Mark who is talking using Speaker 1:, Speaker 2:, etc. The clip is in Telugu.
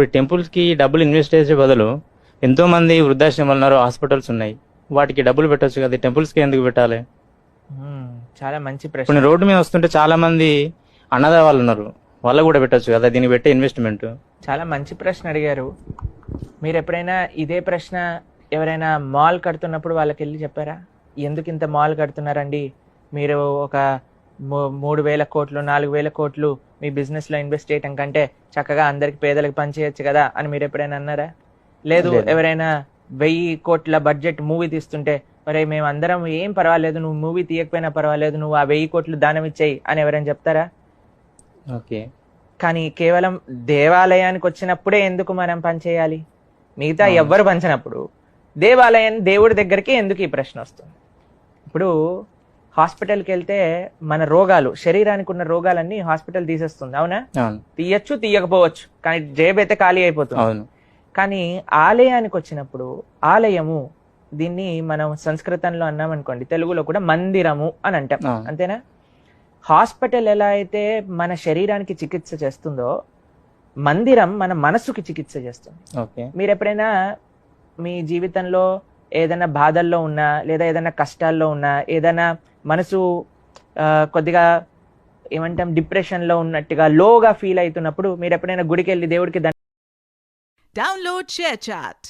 Speaker 1: ఇప్పుడు టెంపుల్స్కి డబ్బులు ఇన్వెస్ట్ చేసే బదులు ఎంతో మంది వృద్ధాశ్రమాలు ఉన్నారు హాస్పిటల్స్ ఉన్నాయి. వాటికి డబ్బులు పెట్టొచ్చు కదా టెంపుల్స్కి ఎందుకు పెట్టాలి.
Speaker 2: చాలా మంచి ప్రశ్న.
Speaker 1: రోడ్డు మీద వస్తుంటే చాలా మంది అన్నదా వాళ్ళు ఉన్నారు. వాళ్ళు కూడా పెట్టొచ్చు కదా దీనికి పెట్టే ఇన్వెస్ట్మెంట్
Speaker 2: చాలా మంచి ప్రశ్న అడిగారు. మీరు ఎప్పుడైనా ఇదే ప్రశ్న ఎవరైనా మాల్ కడుతున్నప్పుడు వాళ్ళకి వెళ్ళి చెప్పారా? ఎందుకు ఇంత మాల్ కడుతున్నారండి? మీరు ఒక మూడు వేల కోట్లు నాలుగు వేల కోట్లు మీ బిజినెస్లో ఇన్వెస్ట్ చేయటం కంటే చక్కగా అందరికి పేదలకు పనిచేయచ్చు కదా అని మీరు ఎప్పుడైనా అన్నారా? లేదు. ఎవరైనా వెయ్యి కోట్ల బడ్జెట్ మూవీ తీస్తుంటే మరి మేము అందరం ఏం పర్వాలేదు నువ్వు మూవీ తీయకపోయినా పర్వాలేదు నువ్వు ఆ వెయ్యి కోట్లు దానం ఇచ్చేయి అని ఎవరైనా చెప్తారా?
Speaker 1: ఓకే.
Speaker 2: కానీ కేవలం దేవాలయానికి వచ్చినప్పుడే ఎందుకు మనం పనిచేయాలి మిగతా. ఎవ్వరు పంచినప్పుడు దేవాలయం దేవుడి దగ్గరికి ఎందుకు ఈ ప్రశ్న వస్తుంది? ఇప్పుడు హాస్పిటల్కి వెళ్తే మన రోగాలు శరీరానికి ఉన్న రోగాలన్నీ హాస్పిటల్ తీసేస్తుంది. అవునా? తీయచ్చు తీయకపోవచ్చు. కానీ జేబు అయితే ఖాళీ అయిపోతుంది. కానీ ఆలయానికి వచ్చినప్పుడు ఆలయము దీన్ని మనం సంస్కృతంలో అన్నాం అనుకోండి తెలుగులో కూడా మందిరము అని అంటాం. అంతేనా? హాస్పిటల్ ఎలా అయితే మన శరీరానికి చికిత్స చేస్తుందో మందిరం మన మనసుకి చికిత్స చేస్తుంది. మీరు ఎప్పుడైనా మీ జీవితంలో ఏదైనా బాధల్లో ఉన్నా లేదా ఏదైనా కష్టాల్లో ఉన్నా ఏదైనా మనసు ఆ, కొద్దిగా ఏమంటాం డిప్రెషన్లో ఉన్నట్టుగా లోగా ఫీల్ అవుతున్నప్పుడు మీరు ఎప్పుడైనా గుడికి వెళ్ళి దేవుడికి దండం
Speaker 3: Download చాట్